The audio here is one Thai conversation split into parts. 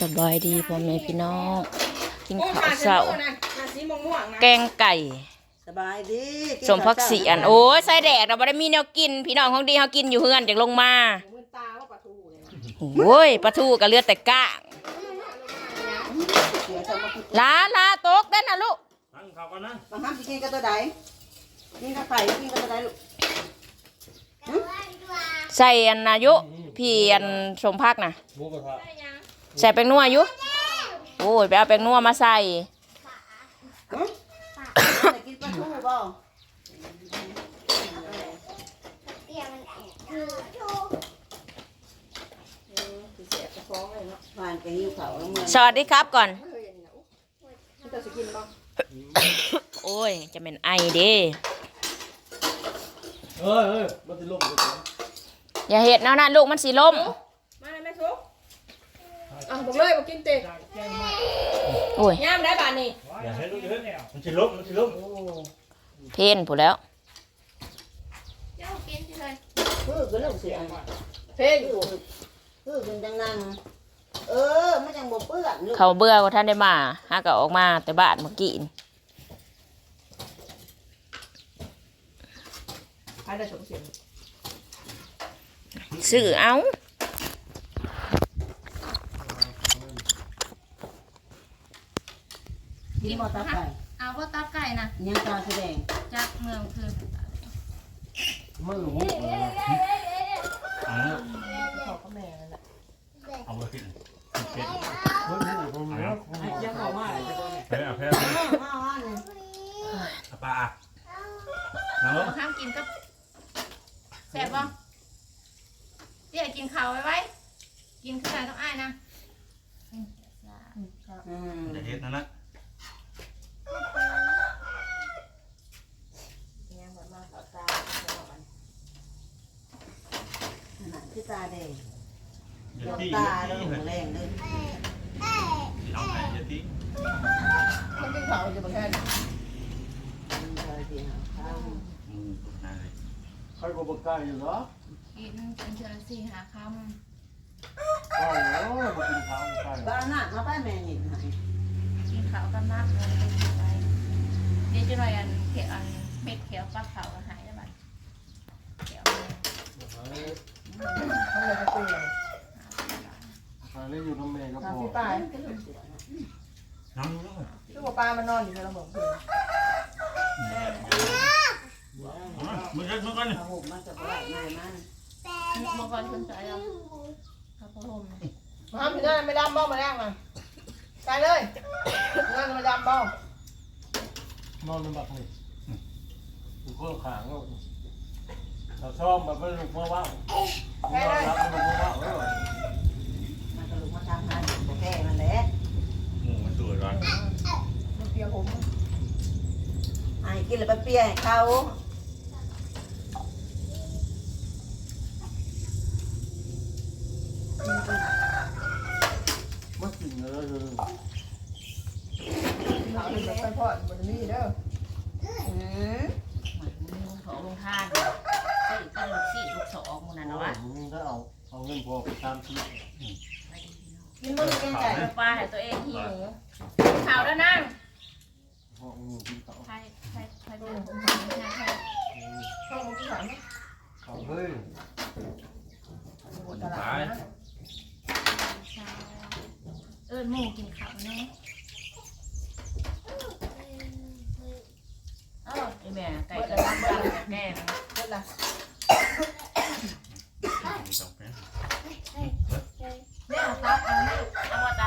สบายดีพ่อแม่พี่น้องกินโอ้ข้าวมาเช้าเช้านะมาสีม่วงม่วงๆนะแกงไก่สบายดีสมพักสีอันโอ้ยใส่แดดเราไม่ได้มีแนวกิน พี่น้องของดีเขากินอยู่เฮือนจากลงมามือตาว่าปลาทูเลยนะโอ้ยปลาทูกับเลือดแต่ก้างเดี๋ยวจะมากินลาลาตกได้นะลูกตั้งเขากันนะบางครั้งสิกินกับตัวใดกินกับไข่กินกับตัวใดลูกใส่อันนายุพี่อันสมพักนะหมูกระทะ ใส่แป้งนัวอยู่โอ้ยไปเอาแป้งนัวมาใส่หึจะกินปลาทูบ่หวานกับหิวเขาลงเมืองสวัสดีครับก่อนเคยเห็นนะอุ๊ยที่จะสกินบ้างโอ้ย จะเป็นไอเด้เอ้ยเอ้ยมันจะลงเลยอย่าเห็ดแนวนั้นลูกมันสีล่มมาเลยแม่ซุกอะ บอกเลยบอกกินเตะโอ้ยย่ามได้บานนี่อย่าให้ลูกเยอะมันจะลบมันจะลบเพนผู้แล้วคือก็ลูกเสียงเพ่งคือคือเป็นจังนั่งเออมันจังบ่เปื้อนลูกเขาเบื่อว่าท่านได้มาหาก็ออกมาแต่บ้านเมื่อกี้นี่ใครได้สมเสียงซื้อเอา กินหมอตาไก่เอาว่าตับไก่นะยังตาแสดงจากเมืองคือมันหลงขอก็แม่นั่นแหละเอามากินเป็ดเฮ้ยหมูตรงนี้ยังเอามาเลยจะบอกแพ้แพ้มาว่านี่ปลาน้ำมาข้ามกินกับแซ่บบ่เดี๋ยวกินข้าวไว้ไว้กินขนาดต้องอ้ายนะอืมจะเห็ดนั่นนะ ยังแบบมาต่อตา ขนาดที่ตาแดงเดี๋เดี๋ยยววตีตาแล้วหลงแรงเลยเอาไหนเดี๋ยวตีคนกินข้าวจะบอกแค่นี้มันเคยเดียวข้าวอืมตรงไหนเลยใครก็บอกกล้าอยู่เหรอกินเป็นเชือสี่หาคกล้าเหรอมากินข้าวกล้าเหรบ้าอนหน้ามาป้าแม่นี่ให้ำกินข้าวกันมากเลยไปเดี๋ยวจะหน่อยอันเขียวอันเม็ดเขียวปลาขาวก็หายแล้วบัดเขียว เขาเลยจะคุยเลยหาเล่นอยู่น้ำเมย์ก็ทางพอพี่ป้ายน้ำน้คือว่าปลามันนอนอยู่ในระบบคือำมึงกันมึงกันเอาหุบมันจะบ่ได้ง่ายมันเมื่อก่อนสนใจเราพระพรหมมาทำพี่นั่นไม่ดำบ้องมาแรกมาใส่เลยนั่นมาดำบ้องนอนในบักนี่ถูกข้อขางแล้ว เราชอบแบบไม่ลุกมาว่างนอนรับไม่ลุกมาว่างแล้วมันก็ลุกมาทำงานโอเคมันแหละหมูมันสวยร้อนมันเปียกผมไอ้กินแล้วไปเปียให้เขามากินเลยเขาเป็นแบบไปพอดมันนี่เด้ออืมเของลุงทานะมึงก็เอาเอาเงินพอไปตามที่กินมื้อกินไก่ปลาให้ตัวเองหิวข่าวแล้วนั่งพอมึงกินเขาใครใครใครเป็นใครข้าวมันกินข้าวเขาเฮ้ยตลาดนะเอิญหมูกินข้าวแน่ เออไอแม่ไก่กระด้างบ้านแกง เพิ่นล่ะ สองแพ้ เนี่ยตับอันนี้ เอาว่าตา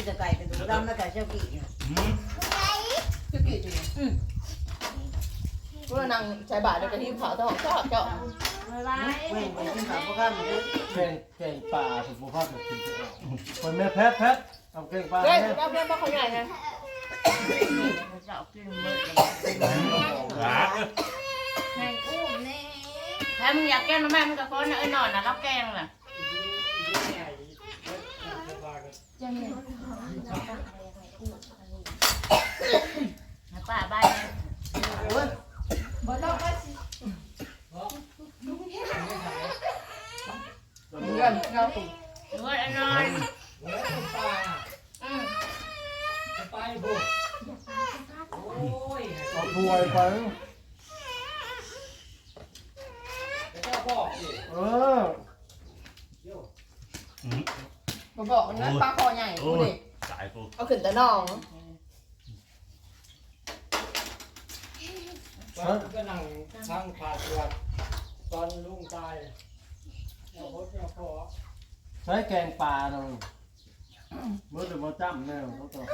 มันก็มีแต่ไก่เป็นดูดำและไก่เจ้ากี่เนี่ยอืมคือกี่จริงอืมเพื่อนั่งใส่บาตรเดี๋ยวกะทิขาวทอดทอดเจาะไว้ไว้แม่งไปกินข้าวพวกข้ามเลยแกงแกงปลาสุขภาพแบบกินจะเอาคนแม่แพทแพทเอาแกงปลาเฮ้ยแม่เอาเพื่อนมาเขาใหญ่ไงจะเอากินมือหลาให้อุ้มแน่ถ้ามึงอยากแกล้งน้องแม่มึงกับคนนะเอ้ยนอนนะรับแกล้งน่ะ จะมีให้ป้าใบโอ้ยบ่ต้องไปสิเงินเงาตุ่มหรือว่าไอ้นนโอ้ยปลาอืมจะไปบุกโอ้ยเอาถ้วยไปเดี๋ยวเจ้าบอกเออ เดี๋ยวมาบอกมันนะปลาคอใหญ่กูดิสายกูเอาขึ้นแต่น้องตอนก็นั่งช่างผ่าตรวจตอนลุงตายเราพดเราพอใช้แกงปลาหน่อยเมื่อเดี๋ยวมาจ้ำแน่เขาต้อง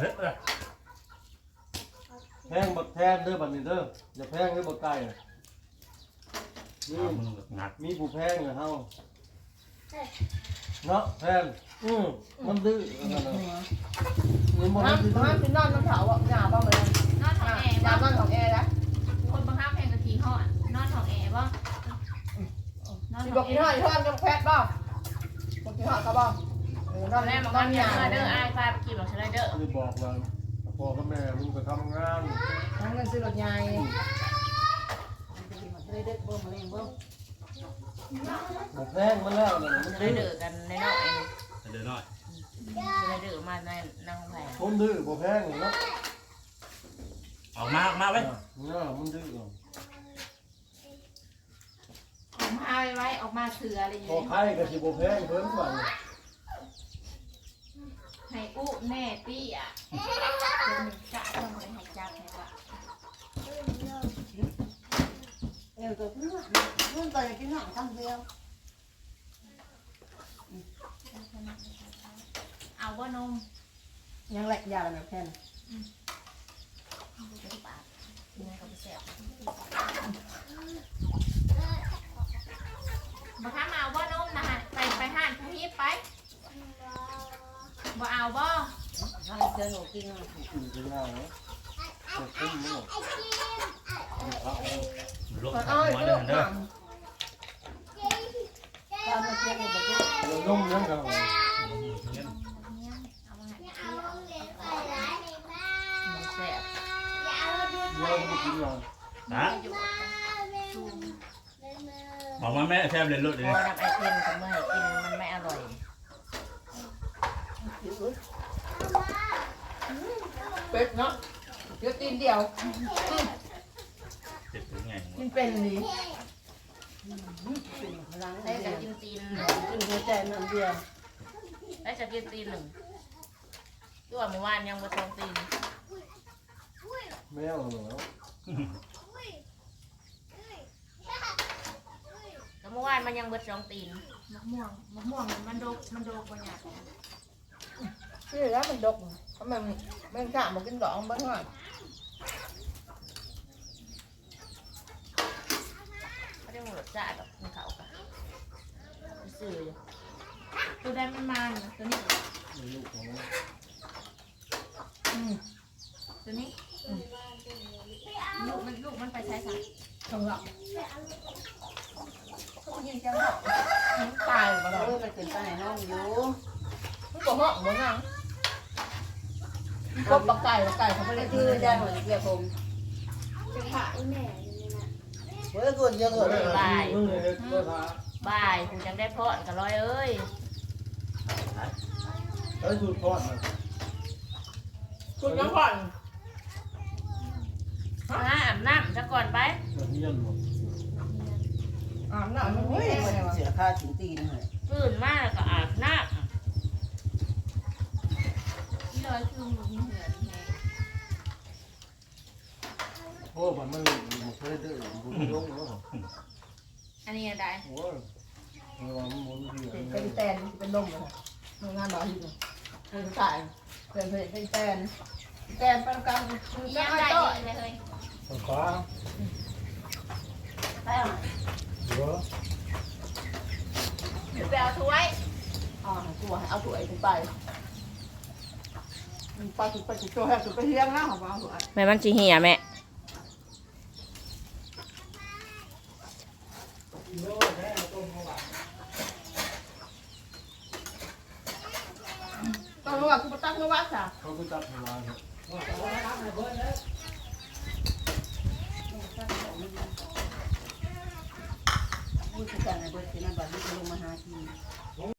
เฮ้ยเลยแพงบักแทนเด้อบัดนี้เด้ออย่าแพงเด้อบักไก่น่ะนี่มึงงัดมีผู้แพงเหรอเฮา เนาะแพงอืมมันดื้อนั่นน่ะนี่มันห้ามดื้อห้ามกินนอนน้ำเผาอะหนาบ้างเลยนอนท้องแอร์หนาบ่บ้านของแอร์นะคนบางข้างแพงกะทิห่อนนอนท้องแอร์บ่นอนที่ท้บออกงกิแอนหอร์ดทอดกับแพทย์บ้างบอกกินหอดเขาบ้างเออนอนแม่บอกนอว่านหอย่ายาเด้ออ้ายพาไปกินบอกฉันเลยเด้อจะบอกว่าพ่อกับแม่มึงไปทำงานทั้งเงินซื้อรถใหญ่เลยเด็กบ่มาเล่นบ่ บ่แพงมันแล้วนั่นน่ะมันเลดื้ยอเด้อกันในน้อยเดินหน่อยเลยเด้อมาในนางแผลคนดื้อบ่แพงเนาะออกมาออกมาไว้เนาะมันดื้อออกมาไว้ออกมาเสืออะไรอย่างพอเงี้ยไข่ก็สิบ่แพงเพิ่นกว่าให้อู้แน่ตี้อะจะต้องไปให้จับให้ว่า เออก็เพื่อน เพื่อนไปกินหนังคำเดียวเอาว่านมยังแหลกยาแบบแทนเดี๋ยวปากยังไงก็ไม่แซ่บมาค้ามาเอาว่านมนะฮะไปไปห้านผู้ฮิปไปบ่เอาบ่ให้เจอหนูกินกินกินง่ายเนาะจะคุ้มเนาะเอาเอาลูกก่อนหัอ้อยวเดิลูนกเด้อ ตอนมาเที่ยงกับเพื่อนเรานุ่มยังครับเอามาให้มันแซ่บเราไม่กินหรอกนะบอกมาแม่แทบเลยลุดเลยพอน้ำไอเทมกับเมื่อให้กินมันไม่อร่อยเป็ดเนาะเดี๋ยวตีนเดียว เจ็บถึงไงกินเป็นดี พลังได้ได้จะจะกินตีนกินหัวใจนั่นเดียวได้จะกินตีนหนึ่งตัวเมื่อวานยังบ่ทองตีนแมวเหรอแล้วเมื่อวานมันยังเบิดสองตีนมะม่วงมะม่วงมันโดกมันโดกบ่ยากคือแล้วมันดกเพราะมันมันกล้ามากินดอกบ้างหน่อยไม่ได้หมดจ้าดอกมันเขากัน ซื้อตัวได้มันมันตัวนี้ลูกของมันตัวนี้ลูกมันลูกมันไปใช้สักข้างหลังยิงจังหวะตายมาเอแล้วอไปกินไปไหนน้องอยู่มันก็ห้องเหมือนกันก็ปลาไก่ปลาไก่เขาไม่ได้คืคืออได้ได้หอยเกียร์ผมจะขายแม่อยู่นี่นะ เฮ้ยคนเยอะคนบายมึงเฮ็ดก็ทา บายคุณจังได้พอดกันร้อยเอ้ยไอ้สูตรทอดน่ะคุณยังผ่อนมาอาบน้ำซะก่อนไปมันเฮียนหมดอาบน้ำมันไม่ได้เลยวะเสียค่าถึงตีนเลยตื่นมาแล้วก็อาบน้ำที่ร้อยคือมึงเหมือนไงโอ้มันมันมันเคยดื้อบุญยงเนาะอันนี้อะไรโอ้ ยเออมันมันดีเป็นแตนเป็นลมเลยทำงานบ่อยอยู่เป็นสายเป็นเป็นแตนแตนเป็นกลางคือยัจะงให้ได้ต่อดีเลยเฮ้ยฟ้าไปอะเยอะเดี๋ยวไปเอาถ้วยอ๋อตัวให้เอาตัวไอ้ไปไปถึงไปถึงตัวให้ถึงไปเลี้ยงนะของเราตัวแม่มันสิเหี่ยแม่ ต้องรู้ว่าคุณตั้งรู้ว่าจ้ะเขาก็จับเวลาเนี่ยพูดกันในเบิร์ดที่นั่นบัดนี้ลงมาหา